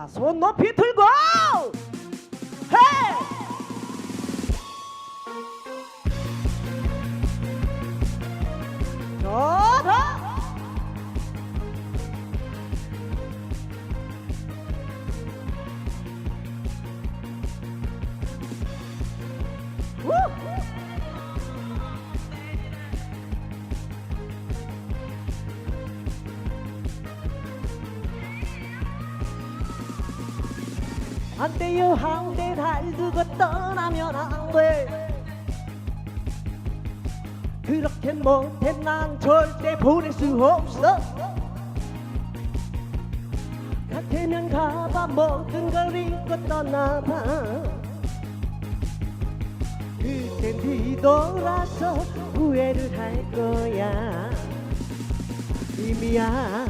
자, 손 높이 들고! 헤이! 안 돼요 한대 달 두고 떠나면 안돼. 그렇게 못해 난 절대 보낼 수 없어. 같으면 가봐 모든 걸 잊고 떠나봐. 그때 뒤돌아서 후회를 할 거야. 이미야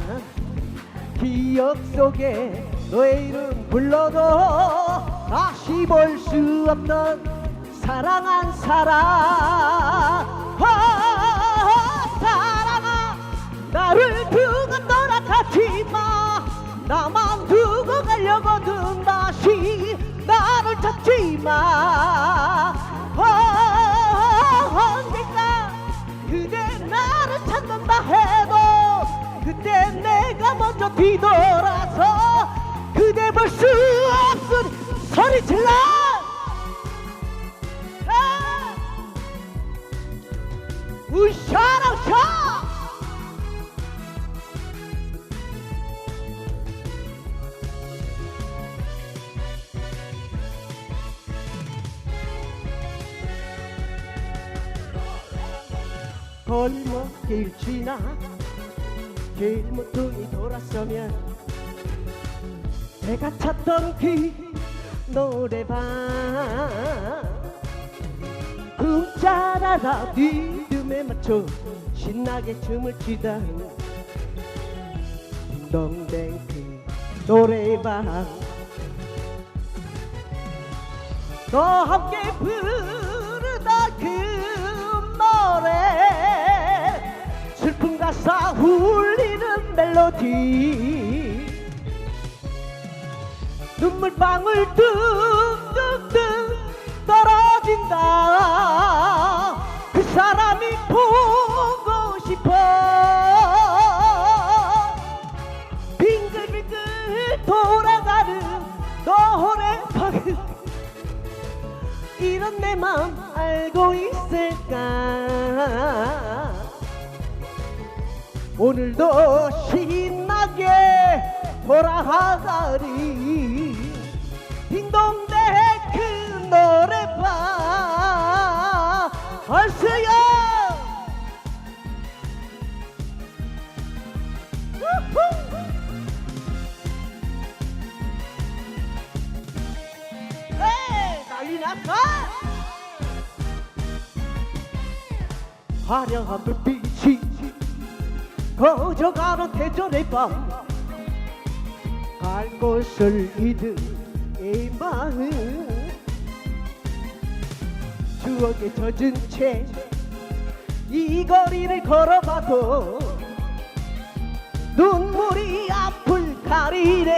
기억 속에 너의 이름 불러도 다시 볼 수 없던 사랑한 사람. 아, 사랑아 나를 두고 떠나가지 마. 나만 두고 가려거든 다시 나를 찾지 마. 아, 언젠가 그대 나를 찾는다 해도 그때 내가 먼저 뒤돌아 소리 질러 아! 으쌰라쌰 골목길 지나 길모퉁이 돌아서면 내가 찾던 그 노래방. 쿵짜라라 리듬에 맞춰 신나게 춤을 추다. 딩동댕 그 노래방. 너 함께 부르다 그 노래. 슬픈 가사 울리는 멜로디 눈물방울 뚝뚝뚝 떨어진다. 그 사람이 보고 싶어. 빙글빙글 돌아가는 노래방을 이런 내 맘 알고 있을까? 오늘도 신나게 돌아가리 딩동대 그 노래방 얼스요 났어 화려한 불빛이 거져가는 대전의 밤 갈 곳을 잃은 이 마음. 추억에 젖은 채 이 거리를 걸어봐도 눈물이 앞을 가리네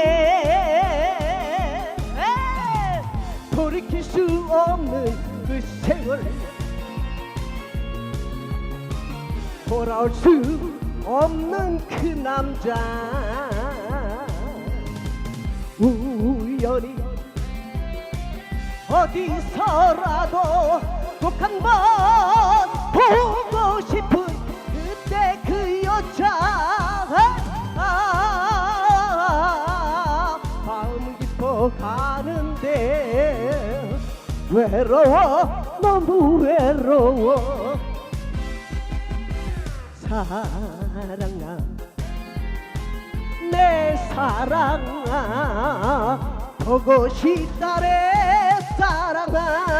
돌이킬 수 없는 그 세월 돌아올 수 없는 그 남자 우연히 어디서라도 꼭 한번 보고 싶은 그때 그 여자. 아, 마음 깊어 가는데 외로워 너무 외로워. 사랑아 내 사랑아 보고 싶다래 사랑아